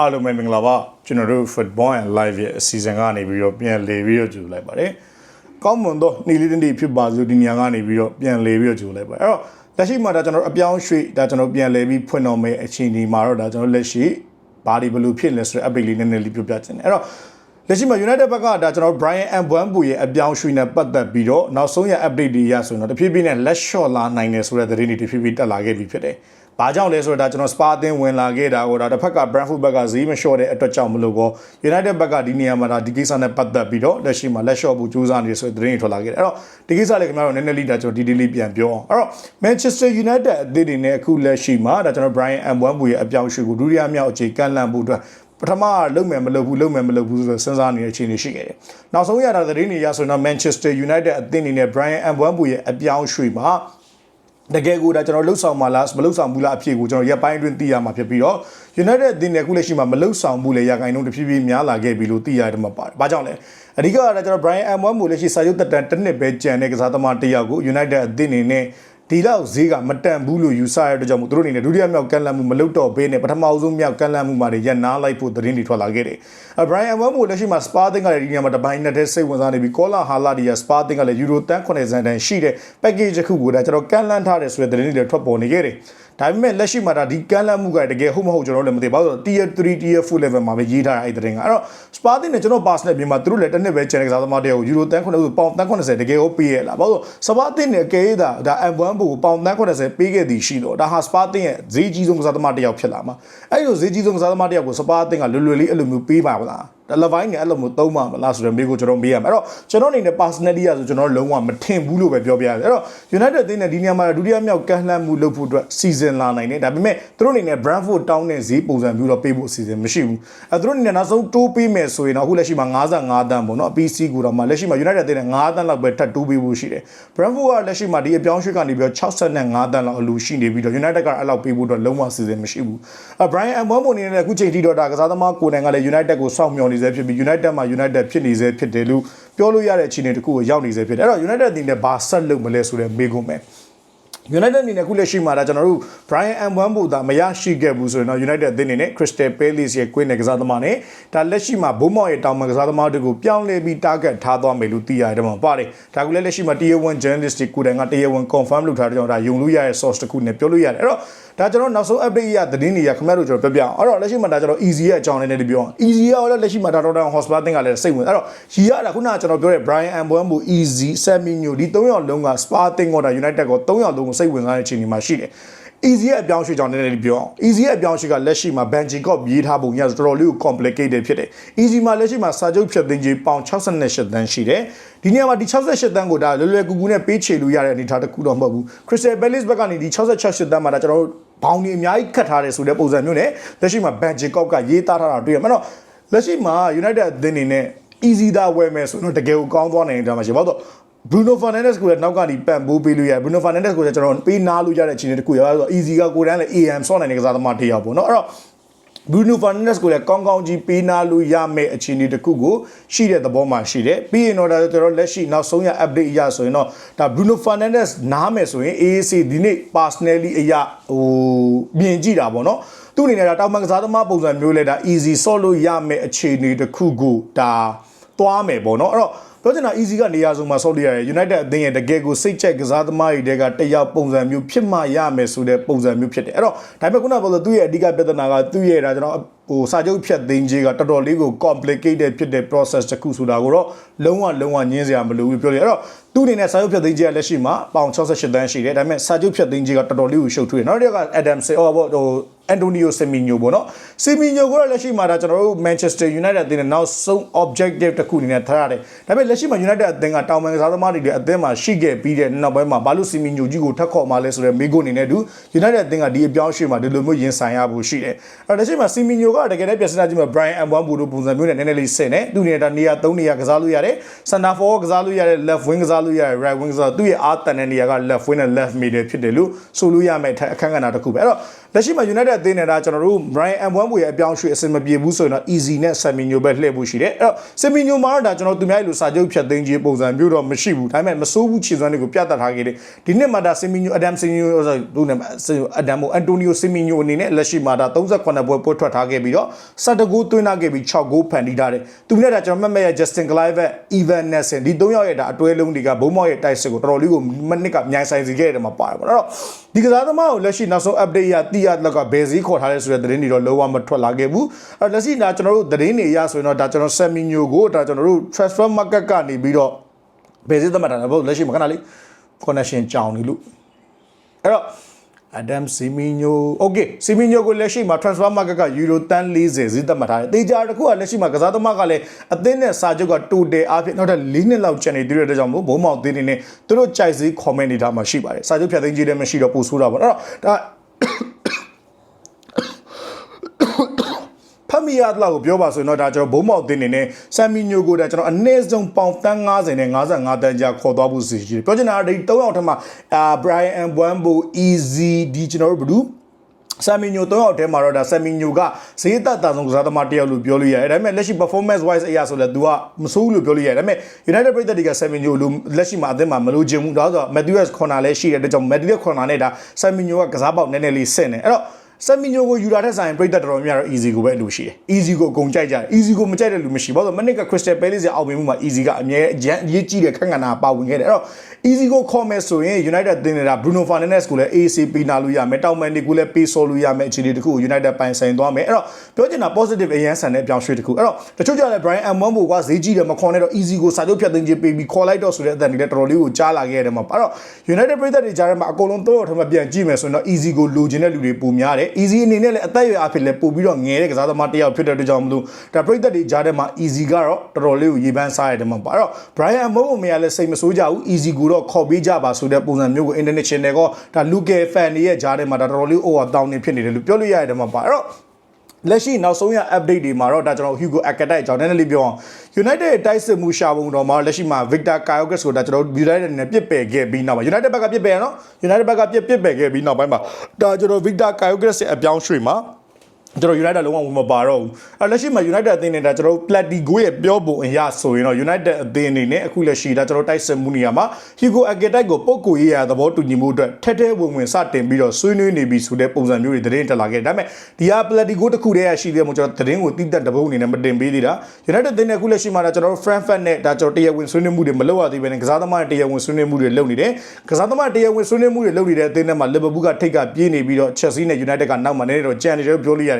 အားလုံးပဲမင်္ဂလာပါကျွန်တော်တို့ Football and Live ရဲ့အစီအစဉ်ကနေပြီးတော့ပြန်လေပြီးတော့ကြိုလိုက်ပါတယ်ကောင်းမွန်သောနေ့လေးတစ်နေ့ဖြစ်ပါစို့ဒီညကနေပြီးတော့ပြန်လေပြီးတော့ကြိုလိုက်ပါတယ်အဲ့တော့လက်ရှိမှာဒါကျွန်တော်အပြောင်းရွှေ့ဒါကျွန်တော်ပြန်လေပြီးဖွင့်တော်မယ့်အချိန်ဒီမှာတော့ဒါကျွန်တော်လက်ရှိဘာဒီဘလူးဖြစ်လဲဆိုတဲ့ update လေးနည်းနည်းလေးပြောပြချင်တယ်အဲ့တော့လက်ရှိမှာ United ဘက်ကဒါကျွန်တော် Brian Mbambu ရဲ့အပြောင်းရွှေ့နဲ့ပတ်သက်ပြီးတော့နောက်ဆုံးရ update တွေရဆိုရင်တော့တဖြည်းဖြည်းနဲ့လက်လျှော့လာနိုင်တယ်ဆိုတဲ့သတင်းတွေတဖြည်းဖြည်းတက်လာခဲ့ပြီဖြစ်တယ်။ ဘာကြောင့်လဲဆိုတော့ဒါကျွန်တော်စပါအသင်းဝင်လာခဲ့တာကိုဒါတစ်ဖက်က Brentford ဘက်ကဈေးမလျှော့တဲ့အတွက်ကြောင့်မလို့ကော United ဘက်ကဒီနေရာမှာဒါဒီကိစ္စနဲ့ပတ်သက်ပြီးတော့လက်ရှိမှာလက်လျှော့ဖို့ကြိုးစားနေဆိုတဲ့သတင်းတွေထွက်လာခဲ့တယ်။အဲ့တော့ဒီကိစ္စလေးခင်ဗျားတို့နည်းနည်းလေးဒါကျွန်တော်ဒီဒီလေးပြန်ပြောအောင်။အဲ့တော့ Manchester United အသင်းတွေနဲ့အခုလက်ရှိမှာဒါကျွန်တော် Brian Mbambu ရဲ့အပြောင်းရွှေ့ကိုဒုတိယမြောက်အခြေကန့်လန့်ဖို့အတွက်ပထမလုံမယ်မလုပ်ဘူးလုံမယ်မလုပ်ဘူးဆိုတော့စဉ်းစားနေတဲ့အခြေအနေရှိခဲ့တယ်။နောက်ဆုံးရတာသတင်းတွေရဆိုရင်တော့ Manchester United အသင်းအနေနဲ့ Brian Mbambu ရဲ့အပြောင်းရွှေ့မှာ တကယ်ကိုဒါကျွန်တော်လှုပ်ဆောင်မှာလားမလှုပ်ဆောင်ဘူးလားအဖြစ်ကိုကျွန်တော်ရက်ပိုင်းအတွင်းသိရမှာဖြစ်ပြီးတော့ United အသင်းနဲ့အခုလက်ရှိမှာမလှုပ်ဆောင်ဘူးလေရခိုင်နှုန်းတဖြည်းဖြည်းများလာခဲ့ပြီလို့သိရတယ်မှာပါတယ်။ဘာကြောင့်လဲ။အဓိကကကျွန်တော် Brian Mbambu လက်ရှိစာချုပ်တက်တန်တစ်နှစ်ပဲကြံတဲ့ကစားသမားတစ်ယောက်ကို United အသင်းအနေနဲ့ ဒီလောက်ဈေးကမတန်ဘူးလို့ယူဆရတဲ့ကြောင့်မို့သူတို့အနေနဲ့ဒုတိယမြောက်ကန့်လန့်မှုမလုပ်တော့ဘဲနဲ့ပထမအဆုံးမြောက်ကန့်လန့်မှုမှာတွေရနားလိုက်ဖို့သတင်းတွေထွက်လာခဲ့တယ်။အဲ Brian Mbeumo လက်ရှိမှာ Spa တင်ကလည်းဒီနေရာမှာတပိုင်းနဲ့တည်းစိတ်ဝင်စားနေပြီး Kola Hala ဒီက Spa တင်ကလည်း Euro တန်း90တန်ရှိတဲ့ package တစ်ခုကိုဒါကျွန်တော်ကန့်လန့်ထားတယ်ဆိုတဲ့သတင်းတွေထွက်ပေါ်နေခဲ့တယ်။ ဒါပေမဲ့လက်ရှိမှာဒါဒီကန့်လန့်မှုကတကယ်ဟုတ်မဟုတ်ကျွန်တော်လည်းမသိပါဘူး။ Tier 3 Tier 4 level မှာပဲရေးထားတာအဲ့တဲ့တင်ကအဲ့တော့ Spa တင်နဲ့ကျွန်တော် pass နဲ့ပြင်မှာသူတို့လည်းတစ်နှစ်ပဲကျန်တဲ့ကစားသမားတယောက်ကို Euro တန်း90ပေါင်တန်း90တကယ်ဟုတ်ပေးရလား။ဘာလို့ Spa တင်နဲ့ကဲဒါဒါ M1 ဘူပေါင်တန်း90ပေးခဲ့သည်ရှိတော့ဒါဟာ Spa တင်ရဲ့ဈေးကြီးဆုံးကစားသမားတယောက်ဖြစ်လာမှာ။အဲ့လိုဈေးကြီးဆုံးကစားသမားတယောက်ကို Spa တင်ကလွယ်လွယ်လေးအဲ့လိုမျိုးပေးပါမလား။ ဒါလပိုင်းနဲ့အဲ့လိုမျိုးသုံးပါမလားဆိုတော့မိကိုကျွန်တော်မေးရမှာအဲ့တော့ကျွန်တော်အနေနဲ့ personality ရဆိုကျွန်တော်လုံးဝမထင်ဘူးလို့ပဲပြောပြရတယ်အဲ့တော့ United တင်းနဲ့ဒီနေရာမှာဒုတိယမြောက်ကန့်လှမ်းမှုလုပ်ဖို့အတွက်စီစဉ်လာနိုင်တယ်ဒါပေမဲ့သူတို့အနေနဲ့ Brentford တောင်းတဲ့ဈေးပုံစံမျိုးတော့ပေးဖို့အစီအစဉ်မရှိဘူးအဲသူတို့အနေနဲ့နောက်ဆုံးတိုးပေးမယ်ဆိုရင်တော့အခုလက်ရှိမှာ55တန်းပေါ့နော်အ PC ကိုတော့မှလက်ရှိမှာ United တင်းနဲ့5တန်းလောက်ပဲထပ်တိုးပေးဖို့ရှိတယ် Brentford ကလက်ရှိမှာဒီအပြောင်းရွှေ့ကနေပြီးတော့65တန်းလောက်အလိုရှိနေပြီးတော့ United ကအဲ့လောက်ပေးဖို့တော့လုံးဝအစီအစဉ်မရှိဘူးအဲ Brian Mbeumo အနေနဲ့အခုချိန်ထိတော့ဒါကစားသမားကိုယ်တိုင်ကလည်း United ကိုစောင့်မျှော်နေစေဖြစ်ပြီး United မှာ United ဖြစ်နေစေဖြစ်တယ်လို့ပြောလို့ရတဲ့အခြေအနေတစ်ခုကိုရောက်နေစေဖြစ်တယ်အဲ့တော့ United အနေနဲ့ဘာဆက်လုပ်မလဲဆိုတဲ့မေးခွန်းပဲ United အနေနဲ့ခုလက်ရှိမှာဒါကျွန်တော်တို့ Brian Mbeumo ဒါမရရှိခဲ့ဘူးဆိုရင်တော့ United အသင်းအနေနဲ့ Crystal Palace ရဲ့ကွင်းနယ်ကစားသမားနဲ့ဒါလက်ရှိမှာဘုံမောက်ရဲ့တောင်ပံကစားသမားတွေကိုပြောင်းလဲပြီး target ထားသွားမယ်လို့သိရတယ်မှာပါတယ်ဒါကူလည်းလက်ရှိမှာ Tier 1 journalist တွေကိုယ်တိုင်က Tier 1 confirm လုပ်ထားတဲ့ကြောင့်ဒါယုံလို့ရတဲ့ source တစ်ခုနဲ့ပြောလို့ရတယ်အဲ့တော့ဒါကျွန်တော်နောက်ဆုံး update ရသတင်းတွေရခင်ဗျားတို့ကျွန်တော်ပြောပြအောင်အဲ့တော့လက်ရှိမှာဒါကျွန်တော် easy ရဲ့အကြောင်းလေးနဲ့ပြောအောင် easy ရောလည်းလက်ရှိမှာဒါ Tottenham Hotspur တင်ကလည်းစိတ်ဝင်အဲ့တော့ရီရတာခုနကကျွန်တော်ပြောတဲ့ Brian Mbeumo easy Semenyo ဒီ၃ယောက်လုံးက Spa တင်ကောတာ United ကော၃ယောက်လုံးကိုစိတ်ဝင်စားတဲ့အခြေအနေမှာရှိတယ် easy ရဲ့အပြောင်းရွှေ့ကြောင်းနည်းနည်းလေးပြောအောင် easy ရဲ့အပြောင်းရွှေ့ကလက်ရှိမှာ Benchicop ရေးထားပုံရဆိုတော်တော်လေးကို complicated ဖြစ်တယ် easy မှာလက်ရှိမှာစာချုပ်ဖြတ်သိမ်းခြင်းပေါင်68တန်းရှိတယ်ဒီနေရာမှာဒီ68တန်းကိုဒါလွယ်လွယ်ကူကူနဲ့ပေးချေလို့ရတဲ့အနေအထားတစ်ခုတော့မဟုတ်ဘူး Crystal Palace ဘက်ကနေဒီ66တန်းမှာဒါကျွန်တော်တို့ဘောင်းနေအများကြီးခတ်ထားတယ်ဆိုတဲ့ပုံစံမျိုးနဲ့လက်ရှိမှာ Benchicop ကရေးသားထားတာတွေ့ရမှာတော့လက်ရှိမှာ United အသင်းအနေနဲ့ easy သာဝယ်မယ်ဆိုတော့တကယ်ကိုကောင်းသွားနိုင်တယ်မှာရှိ ဘာလို့ Bruno Fernandes ကိုလည်းနောက်ကနေပန်ပိုးပေးလို့ရတယ် Bruno Fernandes ကိုလည်းကျွန်တော်ပေးနာလို့ရတဲ့အခြေအနေတစ်ခုရပါဆိုတော့ easy ကကိုယ်တန်းလည်း AM ဆော့နိုင်တဲ့ကစားသမားတစ်ယောက်ပေါ့နော်အဲ့တော့ Bruno Fernandes ကိုလည်းကောင်းကောင်းကြီးပေးနာလို့ရမယ့်အခြေအနေတစ်ခုကိုရှိတဲ့သဘောမှာရှိတယ်ပြီးရင်တော့ဒါကျွန်တော်လက်ရှိနောက်ဆုံးရ update အရဆိုရင်တော့ဒါ Bruno Fernandes နားမယ်ဆိုရင် AAC ဒီနေ့ personally အရဟိုမြင်ကြည့်တာပေါ့နော်သူ့အနေနဲ့ဒါတောင်ပန်ကစားသမားပုံစံမျိုးလဲဒါ easy ဆော့လို့ရမယ့်အခြေအနေတစ်ခုကိုဒါသွားမယ်ပေါ့နော်အဲ့တော့ ပြောချင်တာ easy ကနေရာဆုံးမှာဆော့လို့ရတယ် United အသင်းရဲ့တကယ်ကိုစိတ်ချက်ကစားသမားတွေတဲကတယောက်ပုံစံမျိုးဖြစ်မှရမယ်ဆိုတဲ့ပုံစံမျိုးဖြစ်တယ်အဲ့တော့ဒါပေမဲ့ခုနကပြောလို့သူ့ရဲ့အဓိကပြဿနာကသူ့ရဲ့ဒါကျွန်တော် ဟိုစာချုပ်ဖြတ်သိမ်းခြင်းကတော်တော်လေးကို complicated ဖြစ်တဲ့ process တစ်ခုဆိုတာကိုတော့လုံးဝလုံးဝညင်းစရာမလိုဘူးပြောတယ်အဲ့တော့သူ့အနေနဲ့စာချုပ်ဖြတ်သိမ်းခြင်းကလက်ရှိမှာပေါင်68တန်းရှိတယ်ဒါပေမဲ့စာချုပ်ဖြတ်သိမ်းခြင်းကတော်တော်လေးကိုရှုပ်ထွေးတယ်နောက်တစ်ခါ Adam Say ဟိုဟို Antonio Semenyo ပေါ့နော် Semenyo ကိုတော့လက်ရှိမှာဒါကျွန်တော်တို့ Manchester United အသင်းနဲ့နောက်ဆုံး objective တစ်ခုအနေနဲ့ထားရတယ်ဒါပေမဲ့လက်ရှိမှာ United အသင်းကတောင်ပန်ကစားသမားတွေလည်းအသင်းမှာရှိခဲ့ပြီးတဲ့နောက်ပိုင်းမှာဘာလို့ Semenyo ကြီးကိုထပ်ခေါ်မှလဲဆိုတဲ့မိကိုအနေနဲ့တူ United အသင်းကဒီအပြောင်းအရွှေ့မှာဒီလိုမျိုးရင်ဆိုင်ရဖို့ရှိတယ်အဲ့တော့လက်ရှိမှာ Semenyo ကတကယ်တည်းပြဿနာကြီးမှာ Brian Mbeumo တို့ပုံစံမျိုးနဲ့နည်းနည်းလေးဆင်နေသူနေတာနေရာ3နေရာကစားလို့ရတယ် center forward ကစားလို့ရတယ် left wing ကစားလို့ရတယ် right wing ကစားသူ့ရဲ့အားတန်တဲ့နေရာက left wing နဲ့ left middle ဖြစ်တယ်လို့ဆိုလို့ရမယ်အခန်းကဏ္ဍတစ်ခုပဲအဲ့တော့လက်ရှိမှာ United အသင်းနဲ့ဒါကျွန်တော်တို့ Brian Mbeumo ရဲ့အပြောင်းရွှေ့အဆင်မပြေဘူးဆိုရင်တော့ easy နဲ့ Semenyo ပဲလှည့်ဖို့ရှိတယ်အဲ့တော့ Semenyo မှာတော့ဒါကျွန်တော်သူများရဲ့လူစာချုပ်ဖြတ်သိမ်းခြင်းပုံစံမျိုးတော့မရှိဘူးဒါပေမဲ့မစိုးဘူးခြေစွမ်းတွေကိုပြသထားခဲ့တယ်ဒီနှစ်မှာဒါ Semenyo Adam Semenyo ဆိုသူနဲ့ Adam Antonio Semenyo အနေနဲ့လက်ရှိမှာဒါ38ပွဲပွဲထွက်ထားခဲ့ပြီးတော့17ဂိုးသွင်းထားခဲ့ပြီး6ဂိုးဖန်တီးထားတယ်သူနဲ့ဒါကျွန်တော်မှတ်မဲ့ရဲ့ Justin Clive Evan Nelson ဒီ၃ယောက်ရဲ့ဒါအတွဲလုံးတွေကဘုံမောက်ရဲ့တိုက်စစ်ကိုတော်တော်လေးကိုမနစ်ကမြိုင်ဆိုင်စီခဲ့တယ်မှာပါတယ်ပေါ့အဲ့တော့ဒီကစားသမားကိုလက်ရှိနောက်ဆုံး update ရတိရလက်ကဘယ်စည်းခေါ်ထားလဲဆိုတဲ့သတင်းတွေတော့လုံးဝမထွက်လာခဲ့ဘူးအဲ့တော့လက်ရှိဒါကျွန်တော်တို့သတင်းတွေရဆိုရင်တော့ဒါကျွန်တော် Seminyo ကိုဒါကျွန်တော်တို့ transfer market ကနေပြီးတော့ဘယ်စည်းသတ်မှတ်တာလဲဘုလက်ရှိမှာခဏလေး connection ကြောင်နေလို့အဲ့တော့ Adam Seminyo okay Seminyo ကိုလက်ရှိမှာ transfer market က euro တန်း40ဈေးသက်မှတ်ထားတယ်။တေချာတစ်ခုကလက်ရှိမှာကစားသမားကလည်းအသင်းနဲ့စာချုပ်က total အဖြစ်နောက်ထပ်၄နှစ်လောက်ကျန်နေသေးတဲ့အတွက်ကြောင့်မို့ဘုံမောင်သေးနေနဲ့သူတို့ကြိုက်ဈေး comment နေတာမှရှိပါတယ်။စာချုပ်ဖြတ်သိမ်းခြင်းလည်းမရှိတော့ပို့ဆိုးတာပေါ့။အဲ့တော့ဒါ တ်မိရတော့ကိုပြောပါဆိုရင်တော့ဒါကျွန်တော်ဘုံမောက်တင်းနေနဲ့ဆမ်မီညိုကိုဒါကျွန်တော်အနည်းဆုံးပေါင်တန်း90နဲ့55တန်းကြာခေါ်သွားဖို့စီရှိတယ်ပြောချင်တာကဒီ၃ယောက်ထက်မှာအာ Brian Mbambo Easy ဒီကျွန်တော်တို့ဘယ်သူဆမ်မီညို၃ယောက်ထဲမှာတော့ဒါဆမ်မီညိုကဈေးသက်တာဆုံးကစားသမားတစ်ယောက်လို့ပြောလို့ရတယ်ဒါပေမဲ့လက်ရှိ performance wise အရာဆိုလဲ तू ကမဆိုးဘူးလို့ပြောလို့ရတယ်ဒါပေမဲ့ United ပြည်သက်တွေကဆမ်မီညိုလို့လက်ရှိမှာအသင်းမှာမလို့ခြင်းဘူးဒါဆိုတော့ Matthews corner လည်းရှိတဲ့အတွက်ကြောင့် Matthews corner နဲ့ဒါဆမ်မီညိုကကစားပေါက်နည်းနည်းလေးဆင့်နေအဲ့တော့ ဆမ်မီညိုကိုယူလာတဲ့ဆိုင်ပြိသက်တော်တော်များများတော့ easy ကိုပဲလူရှိတယ် easy ကိုအကုန်ကြိုက်ကြတယ် easy ကိုမကြိုက်တဲ့လူမရှိဘာလို့မနစ်က crystal palace ရဲ့အောက်မြင်မှုမှာ easy ကအမြဲအရေးကြီးတဲ့ခက်ခဏပါဝင်ခဲ့တယ်အဲ့တော့ easy ကိုခေါ်မယ်ဆိုရင် united တင်နေတာ bruno fernandes ကိုလည်း ac ပေးနာလို့ရမယ်တောင်မန်ဒီကိုလည်းပေးဆော်လို့ရမယ်အခြေအနေတစ်ခုကို united ပိုင်ဆိုင်သွားမယ်အဲ့တော့ပြောချင်တာ positive အရန်ဆန်တဲ့အပြောင်းရွှေ့တစ်ခုအဲ့တော့တချို့ကြတဲ့ brian mbombo ကဈေးကြီးတယ်မခေါ်နဲ့တော့ easy ကိုစာချုပ်ဖြတ်သိမ်းခြင်းပေးပြီးခေါ်လိုက်တော့ဆိုတဲ့အတန်တွေလည်းတော်တော်လေးကိုကြားလာခဲ့ရတယ်မှာအဲ့တော့ united ပြည်သက်တွေကြားထဲမှာအကုန်လုံးတော့ထမပြန်ကြည့်မယ်ဆိုရင်တော့ easy ကိုလိုချင်တဲ့လူတွေပုံများတယ် easy အနေနဲ့လည်းအသက်အရွယ်အဖြစ်လည်းပို့ပြီးတော့ငယ်တဲ့ကစားသမားတစ်ယောက်ဖြစ်တဲ့အတွက်ကြောင့်မလို့ဒါပြည်သက်တွေကြားထဲမှာ easy ကတော့တော်တော်လေးကိုရေပန်းစားရတယ်မှာပါအဲ့တော့ brian mbombo မရလည်းစိတ်မဆိုးကြဘူး easy ကိုတော့ခေါ်ပေးကြပါဆိုတဲ့ပုံစံမျိုးကို international ကဒါ local fan တွေရဲ့ကြားထဲမှာဒါတော်တော်လေး over တောင်းနေဖြစ်နေတယ်လို့ပြောလို့ရတယ်မှာပါအဲ့တော့ လက်ရှိနောက်ဆုံးရ update တွေမှာတော့ဒါကျွန်တော် Hugo Akata အကြောင်းနည်းနည်းလေးပြောအောင် United ရဲ့တိုက်စစ်မှုရှာပုံတော်မှာလက်ရှိမှာ Victor Kyogas ကိုဒါကျွန်တော် United နဲ့ပြစ်ပယ်ခဲ့ပြီးနောက်မှာ United ဘက်ကပြစ်ပယ်ရနော် United ဘက်ကပြစ်ပယ်ခဲ့ပြီးနောက်ပိုင်းမှာဒါကျွန်တော် Victor Kyogas ရဲ့အပြောင်းရွှေ့မှာ ကျွန်တော် United လုံးဝဝင်မပါတော့ဘူးအဲလက်ရှိမှာ United အသင်းနဲ့ဒါကျွန်တော် Platigo ရဲ့ပြောပုံအရဆိုရင်တော့ United အသင်းအနေနဲ့အခုလက်ရှိဒါကျွန်တော်တိုက်စစ်မှုနေရာမှာ Hugo Akata ကိုပုတ်ကိုရေးရသဘောတူညီမှုအတွက်ထက်ထဲဝင်ဝင်စတင်ပြီးတော့ဆွေးနွေးနေပြီဆိုတဲ့ပုံစံမျိုးတွေသတင်းတက်လာခဲ့ဒါပေမဲ့ဒီဟာ Platigo တစ်ခုတည်းရရှိသေးတယ်မို့ကျွန်တော်သတင်းကိုတိတက်တပုတ်အနေနဲ့မတင်ပေးသေးတာ United အသင်းနဲ့အခုလက်ရှိမှာဒါကျွန်တော် Frankfurt နဲ့ဒါကျွန်တော်တရားဝင်ဆွေးနွေးမှုတွေမလုပ်ရသေးဘဲနဲ့ကစားသမားတရားဝင်ဆွေးနွေးမှုတွေလုပ်နေတယ်ကစားသမားတရားဝင်ဆွေးနွေးမှုတွေလုပ်နေတဲ့အသင်းထဲမှာ Liverpool ကထိတ်ကပြေးနေပြီးတော့ Chelsea နဲ့ United ကနောက်မှနေတော့ကြံနေတယ်လို့ပြောလို့ရတယ်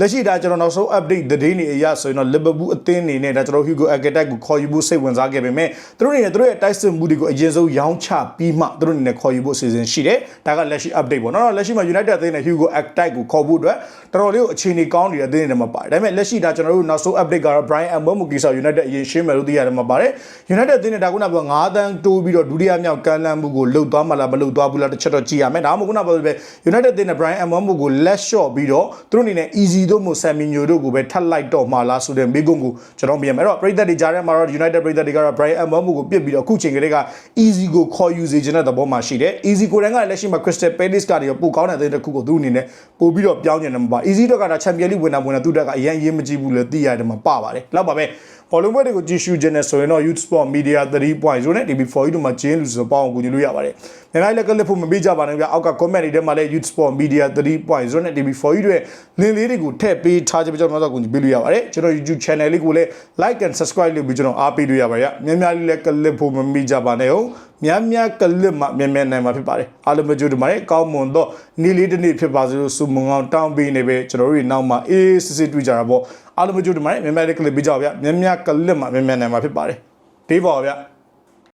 လက်ရှိဒါကျွန်တော်နောက်ဆုံး update သတင်းတွေအရဆိုရင်တော့ Liverpool အသင်းအနေနဲ့ဒါကျွန်တော် Hugo Akata ကိုခေါ်ယူဖို့စိတ်ဝင်စားခဲ့ပေမဲ့သူတို့အနေနဲ့သူတို့ရဲ့တိုက်စစ်မှုတွေကိုအရင်ဆုံးရောင်းချပြီးမှသူတို့အနေနဲ့ခေါ်ယူဖို့အစီအစဉ်ရှိတယ်ဒါကလက်ရှိ update ပေါ့နော်လက်ရှိမှာ United အသင်းနဲ့ Hugo Akata ကိုခေါ်ဖို့အတွက်တော်တော်လေးကိုအခြေအနေကောင်းနေတဲ့အသင်းတွေမှာပါတယ်ဒါပေမဲ့လက်ရှိဒါကျွန်တော်တို့နောက်ဆုံး update ကတော့ Brian Mbeumo ကိစ္စ United အရင်ရှင်းမယ်လို့သိရတယ်မှာပါတယ် United အသင်းနဲ့ဒါကုနာပြော9တန်းတိုးပြီးတော့ဒုတိယမြောက်ကမ်းလှမ်းမှုကိုလှုပ်သွားမှလားမလှုပ်သွားဘူးလားတစ်ချက်တော့ကြည့်ရမယ်ဒါမှမဟုတ်ကုနာပြောပဲ United အသင်းနဲ့ Brian Mbeumo ကိုလက် shot ပြီးတော့သူတို့အနေနဲ့ easy တို့မို့ Saminho တို့ကိုပဲထပ်လိုက်တော့မှလားဆိုတဲ့မိကုန်းကိုကျွန်တော်ပြင်မယ်အဲ့တော့ပရိသတ်တွေကြားထဲမှာတော့ United ပရိသတ်တွေကတော့ Brian Mbeumo ကိုပြစ်ပြီးတော့အခုချိန်ကလေးက easy ကိုခေါ်ယူစေချင်တဲ့သဘောမှာရှိတယ် easy ကိုယ်တိုင်ကလက်ရှိမှာ Crystal Palace ကတည်းကပိုကောင်းတဲ့အသင်းတစ်ခုကိုသူ့အနေနဲ့ပို့ပြီးတော့ပြောင်းကျင်တယ်မှာပါ easy တော့ကဒါ Champions League ဝင်တာဝင်တာသူ့တက်ကအရင်ရေးမကြည့်ဘူးလေသိရတယ်မှာပါပါတယ်လောက်ပါပဲဘောလုံးပွဲတွေကိုကြည့်ရှုခြင်းနဲ့ဆိုရင်တော့ Youth Sport Media 3.0နဲ့ TV4 တို့မှာကျင်းလူဆိုပေါင်းကိုကြည့်လို့ရပါတယ်။မြန်မာလက်ကလစ်ဖို့မပေးကြပါနဲ့ဗျာ။အောက်က comment တွေထဲမှာလည်း Youth Sport Media 3.0နဲ့ TV4 တို့ရဲ့ link လေးတွေကိုထည့်ပေးထားခြင်းပဲကျွန်တော်တို့ကိုကြည့်ပေးလို့ရပါတယ်။ကျွန်တော် YouTube channel လေးကိုလည်း like and subscribe လုပ်ပြီးကျွန်တော်အားပေးလို့ရပါတယ်။များများလေးလက်ကလစ်ဖို့မမေ့ကြပါနဲ့ဟုတ်။များများကလစ်မှမြန်မြန်နိုင်မှာဖြစ်ပါတယ်။အားလုံးပဲကြိုးတင်ပါတယ်။ကောင်းမွန်တော့နေ့လေးတစ်နေ့ဖြစ်ပါစေလို့ဆုမွန်အောင်တောင်းပေးနေပဲကျွန်တော်တို့ဒီနောက်မှာအေးစစ်စစ်တွေ့ကြတာပေါ့။အားလုံးပဲကြိုးတင်ပါတယ်။မြန်မြန်လေးကလစ်ပေးကြပါဗျာ။မြန်မြန်ကလစ်မှမြန်မြန်နိုင်မှာဖြစ်ပါတယ်။တေးပါဗျာ။